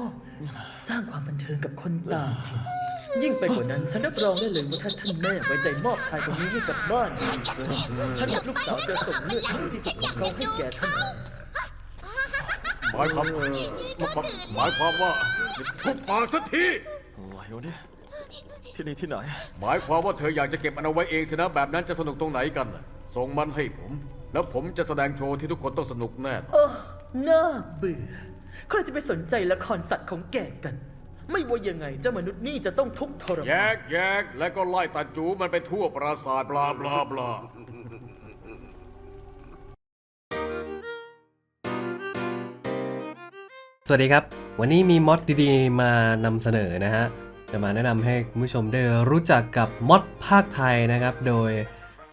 อบสร้างความบันเทิงกับคนต่างถิ่นยิ่งไปกว่านั้น ฉันรับรองได้เลยว่าถ้าท่านแม่ไว้ใจมอบชายคนนี้ให้กับบ้านอีกฉันกับลูกสาวจะส่งเลือดที่ดีที่สุดของเขาให้แก่ท่านหมายความหมายความว่าทุบปากสักทีอะไรวะเนี่ยที่นี่ที่ไหน หมายความว่าเธออยากจะเก็บมันเอาไว้เองสินะแบบนั้นจะสนุกตรงไหนกันน่ะส่งมันให้ผม แล้วผมจะแสดงโชว์ที่ทุกคนต้องสนุกแน่เออน่าเบื่อ ใครจะไปสนใจละครสัตว์ของแกกัน ไม่ว่ายังไงเจ้ามนุษย์นี่จะต้องทุกข์ทรแยมานกแยกแล้วก็ไล่ตาจูมันไปทั่วปราสาทบลาบลาบลาสวัสดีครับ วันนี้มีมอดดีๆ มานำเสนอนะฮะ จะมาแนะนำให้คุณผู้ชมได้รู้จักกับมอดภาคไทยนะครับ โดย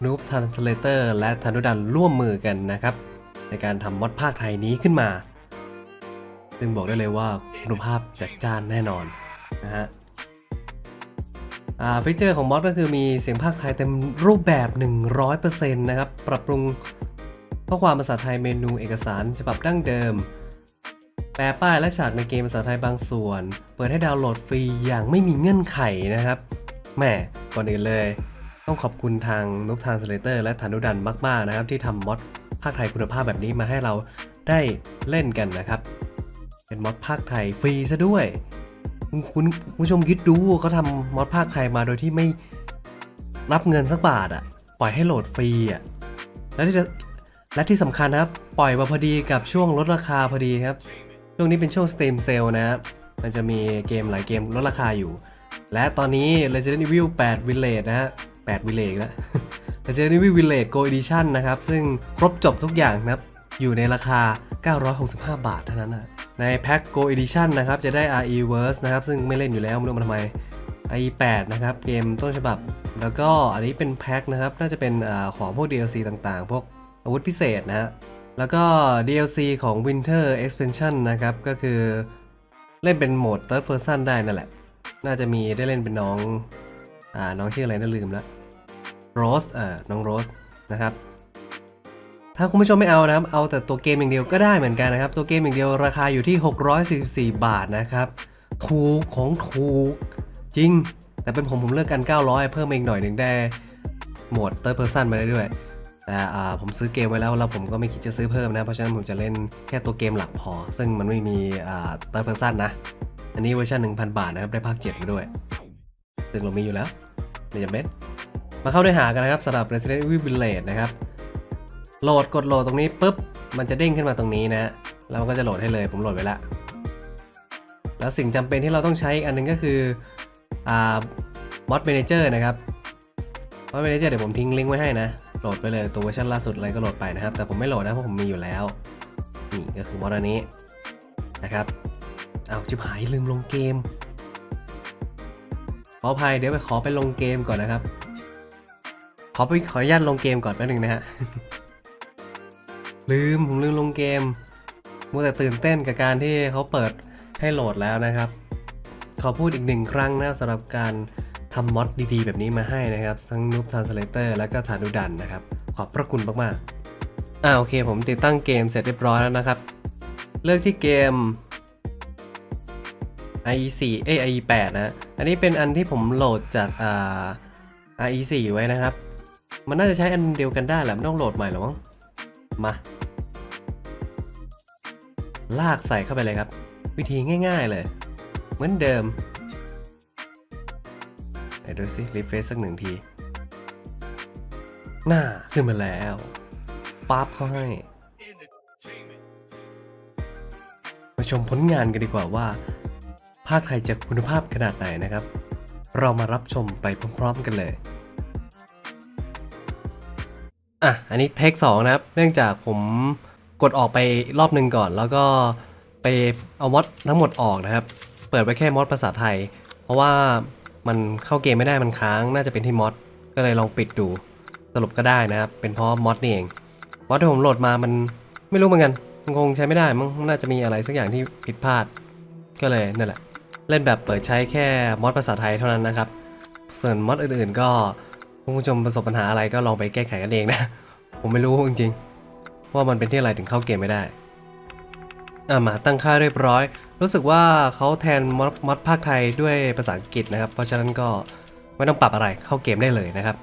Noob Translator และธนุดันร่วมมือกันนะครับ ในการทำมอดภาคไทยนี้ขึ้นมา ซึ่งบอกได้เลยว่าคุณภาพจัดจ้านแน่นอนนะฮะอ่าฟีเจอร์ของมอดก็คือมีเสียงภาคไทยเต็มรูปแบบ 100%นะครับ ปรับปรุงข้อความภาษาไทยเมนูเอกสารฉบับดั้งเดิม แปลป้ายและฉากในเกมภาษาไทยบางส่วน เปิดให้ดาวน์โหลดฟรีอย่างไม่มีเงื่อนไขนะครับแหม่ก่อนอื่นเลย ต้องขอบคุณทางนุกทางสเลเตอร์และธนุดันมาก ๆ นะครับ ที่ทำมอดภาคไทยคุณภาพแบบนี้มาให้เราได้เล่นกันนะครับ เป็นมอดภาคไทยฟรีซะด้วย คุณผู้ชมคิดดูเขาทำมอดภาคไทยมาโดยที่ไม่รับเงินสักบาทอะ่ะ ปล่อยให้โหลดฟรีอะ่ะ และที่จะและที่สำคัญนะครับ ปล่อยมาพอดีกับช่วงลดราคาพอดีครับ ช่วงนี้เป็นช่วง Steam Sale นะครับมันจะมีเกมหลายเกมลดราคาอยู่ และตอนนี้ Resident Evil 8 Village นะฮะ8 Village แล้ว Resident Evil Village Go Edition นะครับ ซึ่งครบจบทุกอย่างนะครับ อยู่ในราคา 965 บาทเท่านั้นนะ ในแพ็ค Go Edition นะครับ จะได้ RE Verse นะครับ ซึ่งไม่เล่นอยู่แล้วไม่รู้มาทำไม IE 8นะครับ เกมต้นฉบับ แล้วก็อันนี้เป็นแพ็คนะครับ น่าจะเป็นอของพวก DLC ต่างๆ พวกอาวุธพิเศษนะฮะ แล้วก็ DLC ของ Winter Expansion นะครับ ก็คือเล่นเป็นโหมด Third Person ได้นั่นแหละ น่าจะมีได้เล่นเป็นน้อง อ่า น้องชื่ออะไรน่าลืมล้วโรสเอ่าน้องโรสนะครับ ถ้าคุณผู้ชมไม่เอานะครับ เอาแต่ตัวเกมอย่างเดียวก็ได้เหมือนกันนะครับ ตัวเกมอย่างเดียวราคาอยู่ที่ 644 บาทนะครับ ถูกของถูกจริง แต่เป็นผมผมเลือกกัน 900 เพิ่มเอีกหน่อยหนึ่งได้โหมด Third Person มาได้ด้วย แต่ผมซื้อเกมไว้แล้วแล้วผมก็ไม่คิดจะซื้อเพิ่มนะ เพราะฉะนั้นผมจะเล่นแค่ตัวเกมหลักพอ ซึ่งมันไม่มีอ่า Third Person นะ อันนี้เวอร์ชัน1,000 บาทนะครับได้ภาค7มาด้วย ซึ่งเรามีอยู่แล้วไม่จำเป็นมาเข้าด้วยหากันนะครับสำหรับ Resident Evil Village นะครับ โหลดกดโหลดตรงนี้ปุ๊บ มันจะเด้งขึ้นมาตรงนี้นะแล้วมันก็จะโหลดให้เลย ผมโหลดไว้แล้วแล้วสิ่งจำเป็นที่เราต้องใช้อีกอันหนึงก็คืออ่า Mod Manager นะครับ Mod Manager เดี๋ยวผมทิ้งลิงก์ไว้ให้นะ โหลดไปเลยตัวเวอร์ชันล่าสุดอะไรก็โหลดไปนะครับ แต่ผมไม่โหลดนะเพราะผมมีอยู่แล้ว นี่ก็คือมอดอันนี้นะครับเอาจิบหายลืมลงเกม ขออภัยเดี๋ยวไปขอไปลงเกมก่อนนะครับ ขอไปขออนุญาตลงเกมก่อนแป๊บนึงนะฮะ ลืมผมลืมลงเกมมัวแต่ตื่นเต้นกับการที่เขาเปิดให้โหลดแล้วนะครับ ขอพูดอีกหนึ่งครั้งนะสำหรับการทำมอดดีๆ แบบนี้มาให้นะครับ ทั้งนูบท r นสเลเตอร์และก็ฐานุดันนะครับ ขอบพระคุณมากๆอ่าโอเค ผมติดตั้งเกมเสร็จเรียบร้อยแล้วนะครับ เลือกที่เกม IE4 เอ้ IE8 นะ อันนี้เป็นอันที่ผมโหลดจากอ่า IE4 ไว้นะครับ มันน่าจะใช้อันเดียวกันได้แหละไม่ต้องโหลดใหม่หรอมั้งมา ลากใส่เข้าไปเลยครับ วิธีง่าย ๆเลย เหมือนเดิมไหนดูสิรีเฟซสักหนึ่งที หน้าขึ้นมาแล้วปั๊บเขาให้ มาชมผลงานกันดีกว่าว่า ภาคไทยจะคุณภาพขนาดไหนนะครับ เรามารับชมไปพร้อมๆกันเลยอะ อันนี้เทคสองนะครับ เนื่องจากผม ดออกไปรอบหนึ่งก่อน แล้วก็ไปเอามอดทั้งหมดออกนะครับ เปิดไว้แค่มอดภาษาไทย เพราะว่ามันเข้าเกมไม่ได้มันค้างน่าจะเป็นที่มอดก็เลยลองปิดดูสรุปก็ได้นะครับ เป็นเพราะมอดนี่เองมอดที่ผมโหลดมามันไม่รู้เหมือนกันมันคงใช้ไม่ได้มั้งน่าจะมีอะไรสักอย่างที่ผิดพลาด ก็เลยนั่นแหละ เล่นแบบเปิดใช้แค่มอดภาษาไทยเท่านั้นนะครับ ส่วนมอดอื่นๆ ก็คุณผู้ชมประสบปัญหาอะไรก็ลองไปแก้ไขกันเองนะ ผมไม่รู้จริงๆ ว่ามันเป็นที่อะไรถึงเข้าเกมไม่ได้อะมาตั้งค่าเรียบร้อย รู้สึกว่าเขาแทนมอดมอดภาคไทยด้วยภาษาอังกฤษนะครับ เพราะฉะนั้นก็ไม่ต้องปรับอะไรเข้าเกมได้เลยนะครับ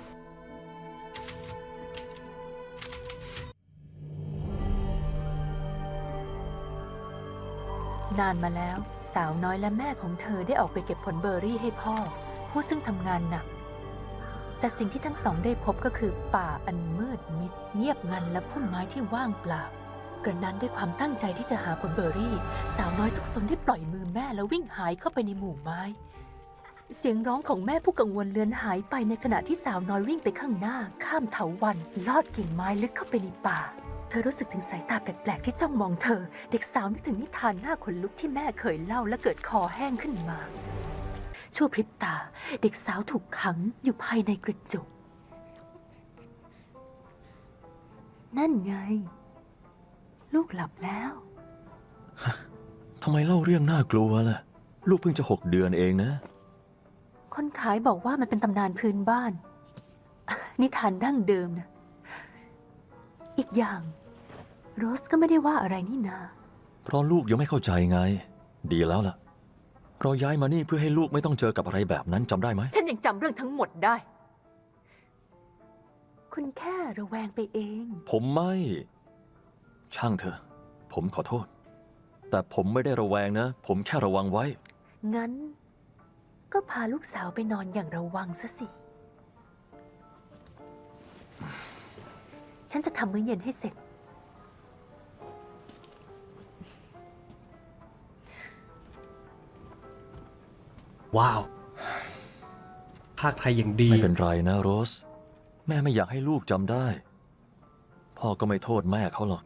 นานมาแล้วสาวน้อยและแม่ของเธอได้ออกไปเก็บผลเบอร์รี่ให้พ่อ ผู้ซึ่งทำงานหนัก แต่สิ่งที่ทั้งสองได้พบก็คือป่าอันมืดมิด เงียบงันและพุ่มไม้ที่ว่างเปล่า กระนั้นด้วยความตั้งใจที่จะหาผลเบอร์รี่ สาวน้อยสุขสนได้ปล่อยมือแม่แล้ววิ่งหายเข้าไปในหมู่ไม้ เสียงร้องของแม่ผู้กังวลเลือนหายไปในขณะที่สาวน้อยวิ่งไปข้างหน้า ข้ามเถาวันลอดกิ่งไม้ลึกเข้าไปในป่าเธอรู้สึกถึงสายตาแปลกๆที่จ้องมองเธอ เด็กสาวนึกถึงนิทานหน้าขนลุกที่แม่เคยเล่าและเกิดคอแห้งขึ้นมา ชั่วพริบตา เด็กสาวถูกขังอยู่ภายในกระจก นั่นไง ลูกหลับแล้ว ทำไมเล่าเรื่องน่ากลัวล่ะ ลูกเพิ่งจะหกเดือนเองนะ คนขายบอกว่ามันเป็นตำนานพื้นบ้าน นิทานดั้งเดิมนะ อีกอย่าง โรสก็ไม่ได้ว่าอะไรนี่นา เพราะลูกยังไม่เข้าใจไง ดีแล้วล่ะ เราย้ายมานี่เพื่อให้ลูกไม่ต้องเจอกับอะไรแบบนั้นจำได้ไหม ฉันยังจำเรื่องทั้งหมดได้ คุณแค่ระแวงไปเอง ผมไม่ ช่างเถอะ ผมขอโทษ แต่ผมไม่ได้ระแวงนะ ผมแค่ระวังไว้ งั้น ก็พาลูกสาวไปนอนอย่างระวังซะสิ ฉันจะทำมื้อเย็นให้เสร็จ ว้าว ภาคไทยอย่างดี ไม่เป็นไรนะโรส แม่ไม่อยากให้ลูกจำได้ พ่อก็ไม่โทษแม่เขาหรอก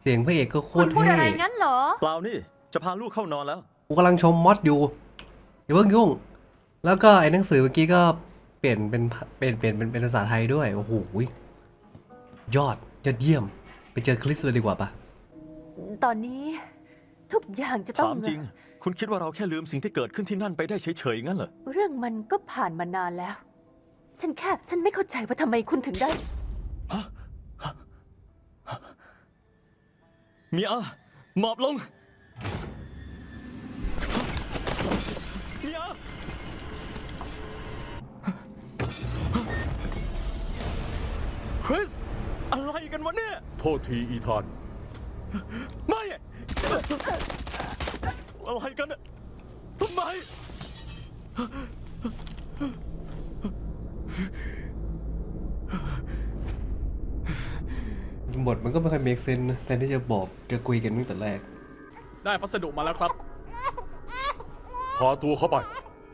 เสียงพระเอกก็โคคุตณรพูดเท่อะไรงั้นเหรอ เปล่านี่จะพาลูกเข้านอนแล้ว กูกำลังชมมอดอยู่อย่าเพิ่งยุ่ง แล้วก็ไอ้หนังสือเมื่อกี้ก็เปลี่ยนเป็นเปลี่ยนเปลี่ยนเป็นเป็นภาษาไทยด้วย โอ้โหยอดยอดเยี่ยม ไปเจอคริสเลยดีกว่าปะตอนนี้ ทุกอย่างจะต้อถางมจริง คุณคิดว่าเราแค่ลืมสิ่งที่เกิดขึ้นที่นั่นไปได้เฉยๆงั้นเหรอ เรื่องมันก็ผ่านมานานแล้ว ฉันแค่ฉันไม่เข้าใจว่าทำไมคุณถึงได้ เมียหมอบลง เมียคริส อะไรกันวะเนี่ย โทษทีอีธาน ไม่ อะไรกันอะทำไม บทมันก็ไม่ค่อย make sense นะแต่ที่จะบอกจะคุยกันตั้งแต่แรก ได้พัสดุมาแล้วครับ พาตัวเข้าไป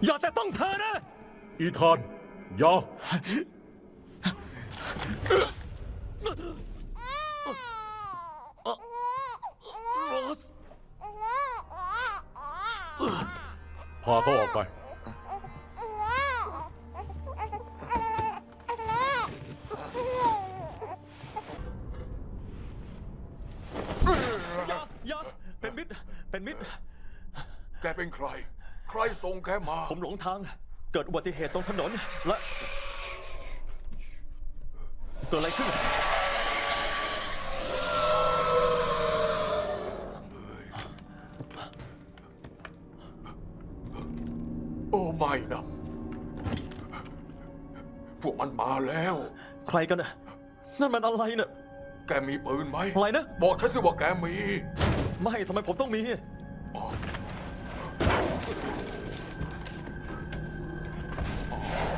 อย่าแต่ต้องเธอนะ อีธาน อย่า โรส พาเขาออกไป อย่าอย่าเป็นมิตรเป็นมิตร แกเป็นใคร ใครส่งแกมา ผมหลงทาง เกิดอุบัติเหตุตรงถนนและ เกิดอะไรขึ้น โอ้ไม่ นะ พวกมันมาแล้ว ใครกันน่ะนั่นมันอะไรเนี่ยแกมีปืนไหม อะไรนะ บอกฉันสิว่าแกมี ไม่ทำไมผมต้องมี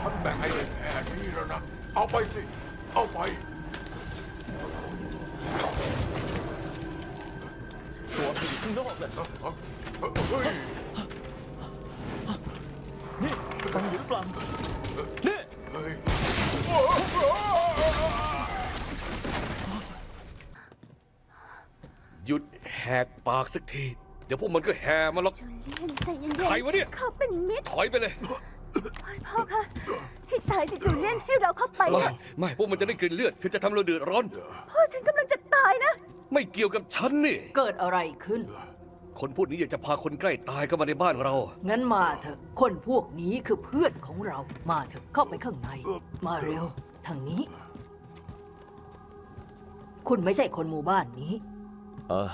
ฉันแบ่งให้ได้แค่นี้แล้วนะ เอาไปสิ เอาไป ตัวมันอยู่ข้างนอกเลยเฮ้ย นี่ฟังอยู่หรือเปล่านี่เฮ้ยหยุดแหกปากสักที เดี๋ยวพวกมันก็แห่มาหรอก จูเลียนใจเย็นใครวะเนี่ย เขาเป็นมิตรถอยไปเลยพ่อคะให้ตายสิจูเลียนให้เราเข้าไปไม่เถอะไม่พวกมันจะได้กลิ่นเลือดเธอจะทำเราเดือดร้อน พ่อฉันกำลังจะตายนะ ไม่เกี่ยวกับฉันนี่ เกิดอะไรขึ้น คนพวกนี้อยากจะพาคนใกล้ตายเข้ามาในบ้านเรา งั้นมาเถอะ คนพวกนี้คือเพื่อนของเรา มาเถอะเข้าไปข้างใน มาเร็ว ทางนี้ คุณไม่ใช่คนหมู่บ้านนี้ เออ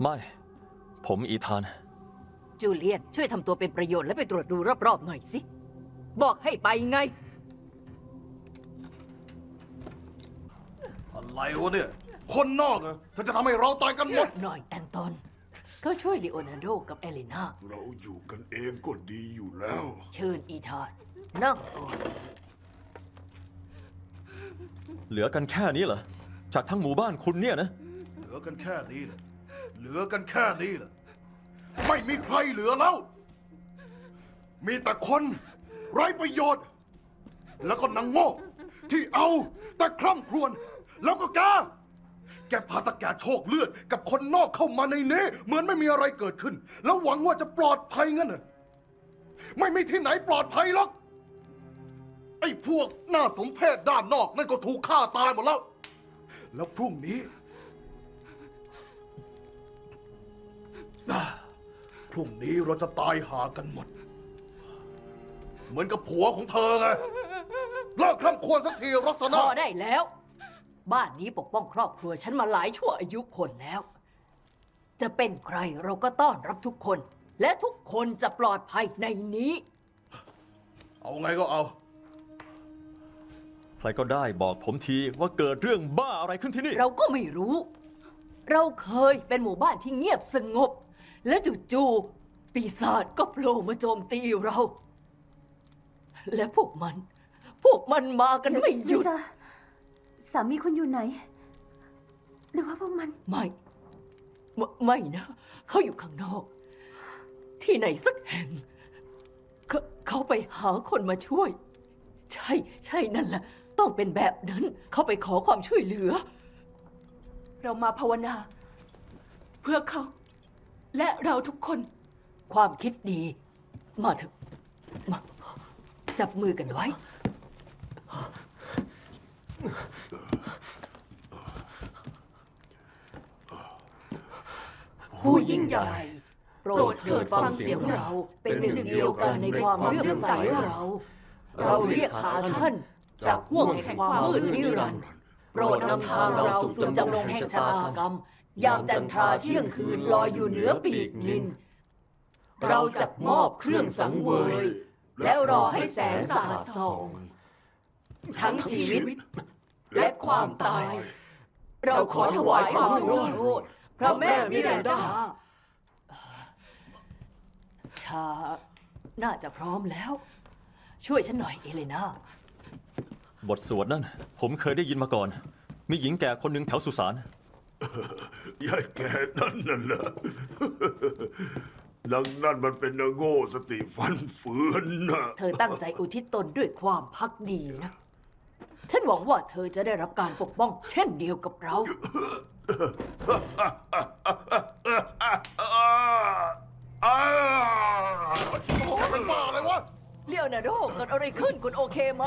ไม่ ผมอีธาน จูเลียน ช่วยทำตัวเป็นประโยชน์และไปตรวจดูรอบๆหน่อยสิ บอกให้ไปไง อะไรวะเนี่ย คนนอกเหรอเธอจะทำให้เราตายกันหมด หน่อยแอนตอน ก็ช่วยลีโอนาร์โดกับเอลินาเราอยู่กันเองก็ดีอยู่แล้ว เชิญอีธานนั่งก่อนเหลือกันแค่นี้เหรอ จากทั้งหมู่บ้านคุณเนี่ยนะ เหลือกันแค่นี้เหรอเหลือกันแค่นี้เหรอไม่มีใครเหลือแล้ว มีแต่คนไร้ประโยชน์ แล้วก็นางโง่ที่เอาแต่คร่ำครวญแล้วก็แก แกพาตะแกโชคเลือด กับคนนอกเข้ามาในเนี้เหมือนไม่มีอะไรเกิดขึ้น แล้วหวังว่าจะปลอดภัยงั้นน่ะไม่มีที่ไหนปลอดภัยหรอก ไอ้พวกหน้าสมเพศด้านนอกนั่นก็ถูกฆ่าตายหมดแล้ว แล้วพรุ่งนี้ พรุ่งนี้เราจะตายหากันหมด เหมือนกับผัวของเธอไง เลิกคร่ำควรสักทีรัศพนาอได้แล้ว บ้านนี้ปกป้องครอบครัวฉันมาหลายชั่วอายุคนแล้ว จะเป็นใครเราก็ต้อนรับทุกคน และทุกคนจะปลอดภัยในนี้ เอาไงก็เอา ใครก็ได้บอกผมทีว่าเกิดเรื่องบ้าอะไรขึ้นที่นี่ เราก็ไม่รู้ เราเคยเป็นหมู่บ้านที่เงียบสงบ และจู่ๆปีศาจก็โผล่มาโจมตีเรา และพวกมัน พวกมันมากันไม่หยุด ลิซ่า สามีคุณอยู่ไหน หรือว่าพวกมัน ไม่ไม่ไม่นะ เขาอยู่ข้างนอก ที่ไหนสักแห่งเขาเขาไปหาคนมาช่วย ใช่ ใช่นั่นแหละ ต้องเป็นแบบนั้น เขาไปขอความช่วยเหลือ เรามาภาวนา เพื่อเขา และเราทุกคน ความคิดดี มาเถอะมาจับมือกันไว้ ผู้ยิ่งใหญ่ โปรดเถิดฟังเสียงเรา เป็นหนึ่งเดียวกันในความเลื่อมใสเรา เราเรียกหาท่านจากห่วงแห่งความมืดนิรันดร์โปรดนำทางเราสู่จำลองแห่งชะตากรรม ยามจันทราเที่ยงคืนลอยอยู่เหนือปีกนิน เราจะมอบเครื่องสังเวย แล้วรอให้แสงสาดส่อง ทั้งชีวิต และความตาย เราขอถวายความรุ่งโรจน์พระแม่มิรันดาชาน่าจะพร้อมแล้ว ช่วยฉันหน่อยเอเลนาบทสวดนั่น ผมเคยได้ยินมาก่อน มีหญิงแก่คนหนึ่งแถวสุสานยายแกนั่นน่ะเหรอนางนั่นมันเป็นนางโง่สติฟันเฟือนนะเธอตั้งใจอุทิศตนด้วยความพักดีนะ ฉันหวังว่าเธอจะได้รับการปกป้อง เช่นเดียวกับเราอ้าแกเป็นบ้าอะไรวะ เลียวนาร์โดเกิดอะไรขึ้นคุณโอเคไหม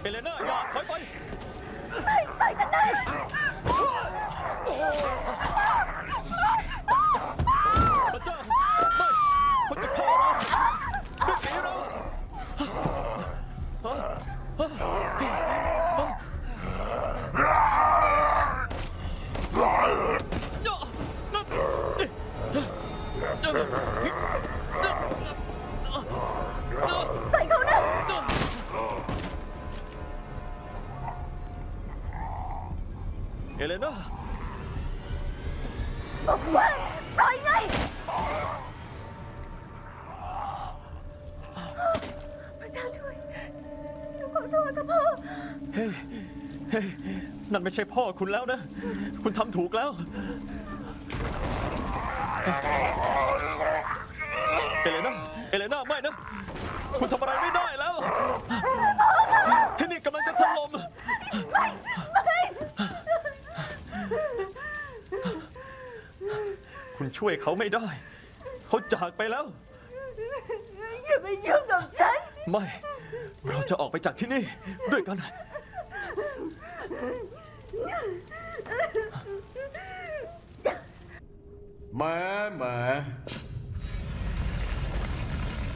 เอเลน่าอย่าถอยไป ไปฉันได้พ ไม่ใช่พ่อคุณแล้วนะ คุณทำถูกแล้ว เอเลน่า เอเลน่าไม่นะ คุณทำอะไรไม่ได้แล้ว ที่นี่กำลังจะถล่ม คุณช่วยเขาไม่ได้ เขาจากไปแล้ว อย่าไปยุ่งกับฉัน ไม่ เราจะออกไปจากที่นี่ ด้วยกัน แหม่แหม่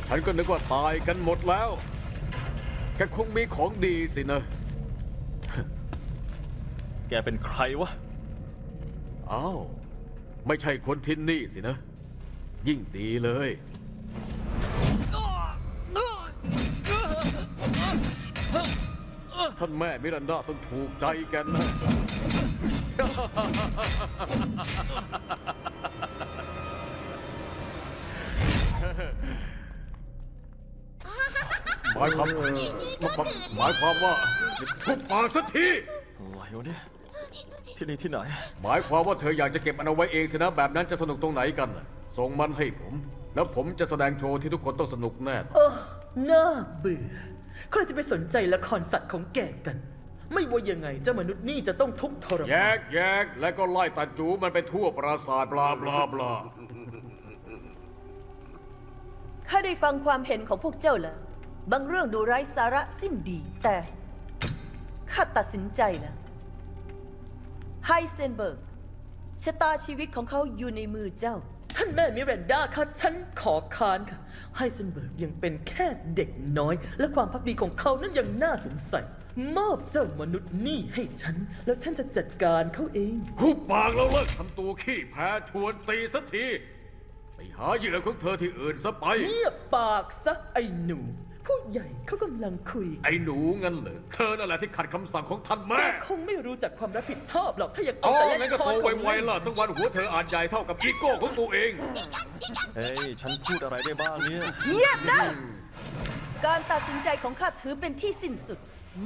ฉันก็นึกว่าตายกันหมดแล้ว แกคงมีของดีสินะ แกเป็นใครวะ อ้าว ไม่ใช่คนที่นี่สินะ ยิ่งดีเลย ท่านแม่มิรันดาต้องถูกใจแกันนะ หมายความหมายความว่าทุบปากสักที อะไรวะเนี่ยที่นี่ที่ไหน หมายความว่าเธออยากจะเก็บมันเอาไว้เองสินะแบบนั้นจะสนุกตรงไหนกันน่ะส่งมันให้ผม แล้วผมจะแสดงโชว์ที่ทุกคนต้องสนุกแน่เออน่าเบื่อ ใครจะไปสนใจละครสัตว์ของแกกัน ไม่ว่ายังไงเจ้ามนุษย์นี่จะต้องทุกข์ทรแยมานกแยกแล้วก็ไล่ตัดจูมันไปทั่วปราสาทบลาบลาบลา ข้าได้ฟังความเห็นของพวกเจ้าแล้วบางเรื่องดูไร้สาระสิ้นดี แต่ข้าตัดสินใจแล้วไฮเซนเบิร์กชะตาชีวิตของเขาอยู่ในมือเจ้า ท่านแม่มิรันดาคะฉันขอค้านค่ะไฮเซนเบิร์กยังเป็นแค่เด็กน้อย และความพักดีของเขานั้นยังน่าสงสัย มอบเจ้ามนุษย์นี่ให้ฉัน แล้วฉันจะจัดการเขาเองคุบปากแล้วเลิกทำตัวขี้แพ้ชวนตีสักทีไป หาเหยื่อของเธอที่อื่นซะไป เงียบปากซะไอ้หนู ผู้ใหญ่เขากำลังคุยกันไอ้หนูงั้นเหรอเธอนั่นแหละที่ขัดคำสั่งของท่านแกแม่คงไม่รู้จักความรับผิดชอบหรอกถ้ายังอ๋อแต่เล่งั้นนก็คโตรของไวๆล่ะสักวันหัวเธออาจใหญ่เท่ากับอีโก้ของตัวเอง เฮ้ย ฉันพูดอะไรได้บ้างเนี่ย เงียบนะ การตัดสินใจของข้าถือเป็นที่สิ้นสุด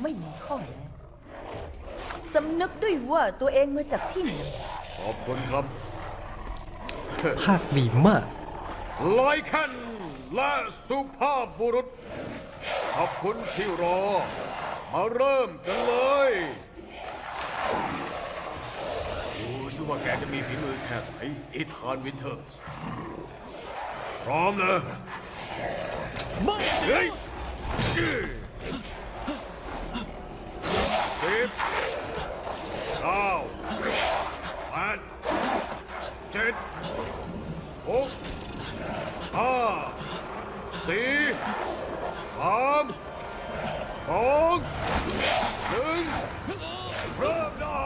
ไม่มีข้อแม้สำนึกด้วยว่าตัวเองมาจากที่ไหน ขอบคุณครับ ภาคดีมากลอยคันและสุภาพบุรุษ ขอบคุณที่รอ มาเริ่มกันเลยดูซิว่าแกจะมีฝีมือแค่ไหนอีธานวินเทอร์สพร้อมนะเฮ้ยสิบเก้าแปดเจ็ดหก ห้า สี่สามสองหนึ่งเริ่มได้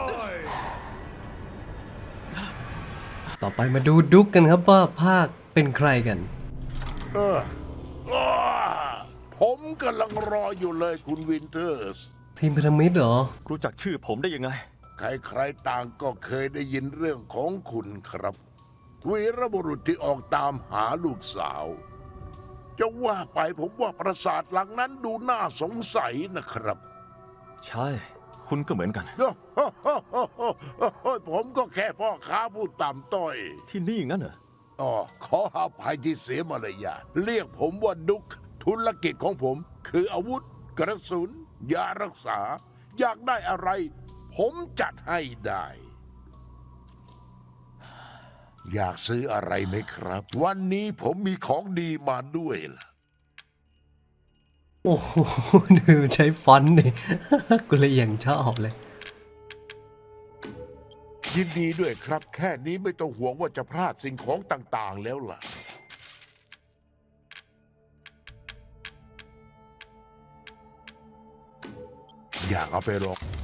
ต่อไปมาดูดุกกันครับว่าภาคเป็นใครกันอ้าผมกำลังรออยู่เลยคุณวินเทอร์ส ทีมพันธมิตรเหรอ รู้จักชื่อผมได้ยังไง ใครๆต่างก็เคยได้ยินเรื่องของคุณครับ วีรบุรุษที่ออกตามหาลูกสาว จะว่าไปผมว่าปราสาทหลังนั้นดูน่าสงสัยนะครับใช่ คุณก็เหมือนกันผมก็แค่พ่อค้าผู้ต่ำต้อย ที่นี่งั้นเหรอ อ๋อขออภัยที่เสียมารยาทเรียกผมว่าดุก ธุรกิจของผม คืออาวุธ กระสุนยารักษา อยากได้อะไร ผมจัดให้ได้ อยากซื้ออะไรไหมครับ วันนี้ผมมีของดีมาด้วยล่ะ โอ้โหดูใช้ฟอนต์นี่กูเลยอย่างชอบเลย ยินดีด้วยครับ แค่นี้ไม่ต้องห่วงว่าจะพลาดสิ่งของต่างๆแล้วล่ะ อยากเอาไปลอง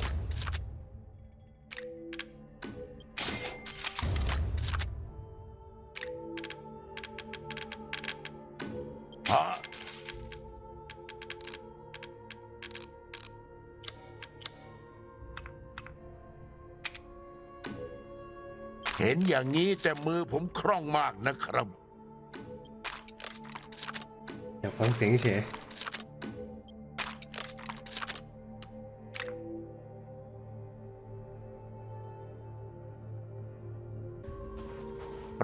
อย่างนี้แต่มือผมคล่องมากนะครับ อยากฟังเสียงเฉย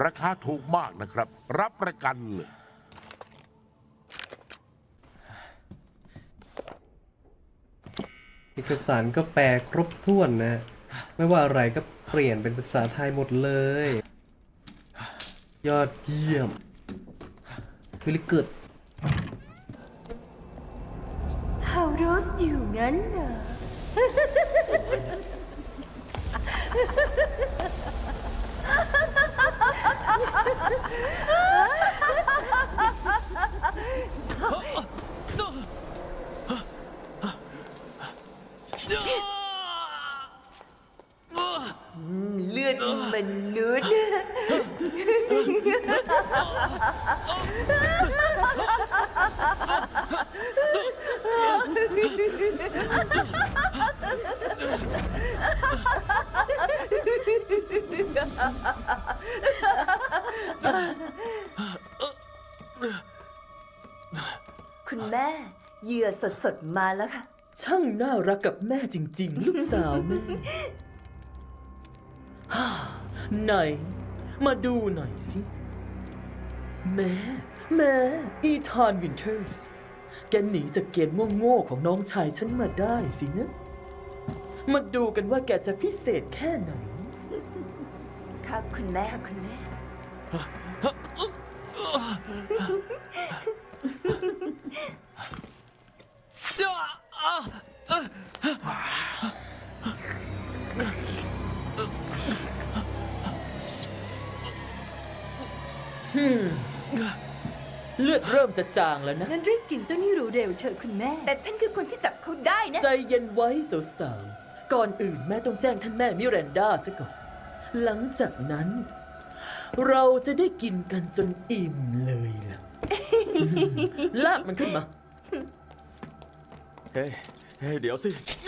ราคาถูกมากนะครับ รับประกันเลยเอกสารก็แปลครบถ้วนนะ ไม่ว่าอะไรก็ เปลี่ยนเป็นภาษาไทยหมดเลย ยอดเยี่ยมวิลเกิด สดๆมาแล้วค่ะ ช่างน่ารักกับแม่จริง ๆ ลูกสาวแม่ฮ่าไหน มาดูหน่อยสิ แม่แม่อีธานวินเทอร์ส แกหนีจากเกมโง่ๆของน้องชายฉันมาได้สินะ มาดูกันว่าแกจะพิเศษแค่ไหน ครับคุณแม่คุณแม่เจะจางแล้วนะ งั้นรีบกินเจ้านี่เร็วๆเถอะคุณแม่ แต่ฉันคือคนที่จับเขาได้นะ ใจเย็นไว้สาวๆ ก่อนอื่นแม่ต้องแจ้งท่านแม่มิเรนดาซะก่อน หลังจากนั้น เราจะได้กินกันจนอิ่มเลยล่ะ ลากมันขึ้นมา เฮ้ยเฮ้ยเดี๋ยวสิโ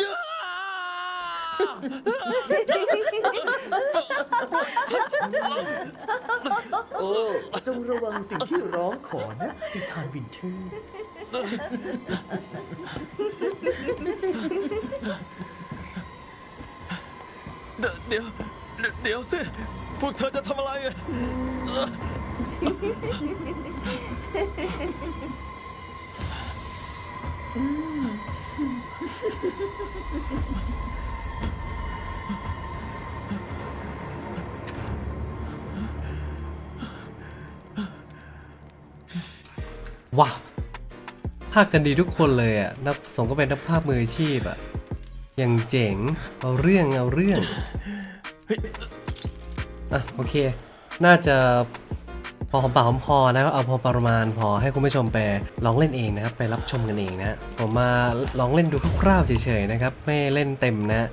อ้จงระวังสิ่งที่ร้องขอนะอีธานวินเทอร์สเดี๋ยวเดี๋ยวเดี๋ยวเดี๋ยวสิ พวกเธอจะทำอะไรอะ ว้าวภาคกันดีทุกคนเลยอะนักสงก็เป็นนักภาพมืออาชีพอะอย่างเจ๋งเอาเรื่องเอาเรื่องอะโอเค น่าจะพอหอมปากหอมคอนะครับเอาพอประมาณพอให้คุณผู้ชมไปลองเล่นเองนะครับไปรับชมกันเองนะผมมาลองเล่นดูคร่าวๆเฉยๆนะครับไม่เล่นเต็มนะ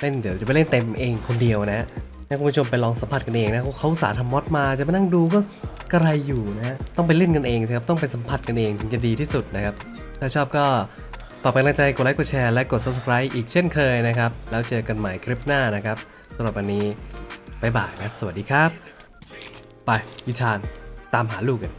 เล่นเดี๋ยวจะไปเล่นเต็มเองคนเดียวนะ ให้คุณผู้ชมไปลองสัมผัสกันเองนะเขาสาทำมอดมาจะมานั่งดูก็กระไรอยู่นะต้องไปเล่นกันเองสิครับต้องไปสัมผัสกันเองถึงจะดีที่สุดนะครับถ้าชอบก็ฝากเป็นกำลังใจกดไลค์กดแชร์และกด subscribe อีกเช่นเคยนะครับ แล้วเจอกันใหม่คลิปหน้านะครับสำหรับวันนี้บ๊ายบายนะสวัสดีครับ ไปวิชานตามหาลูกกัน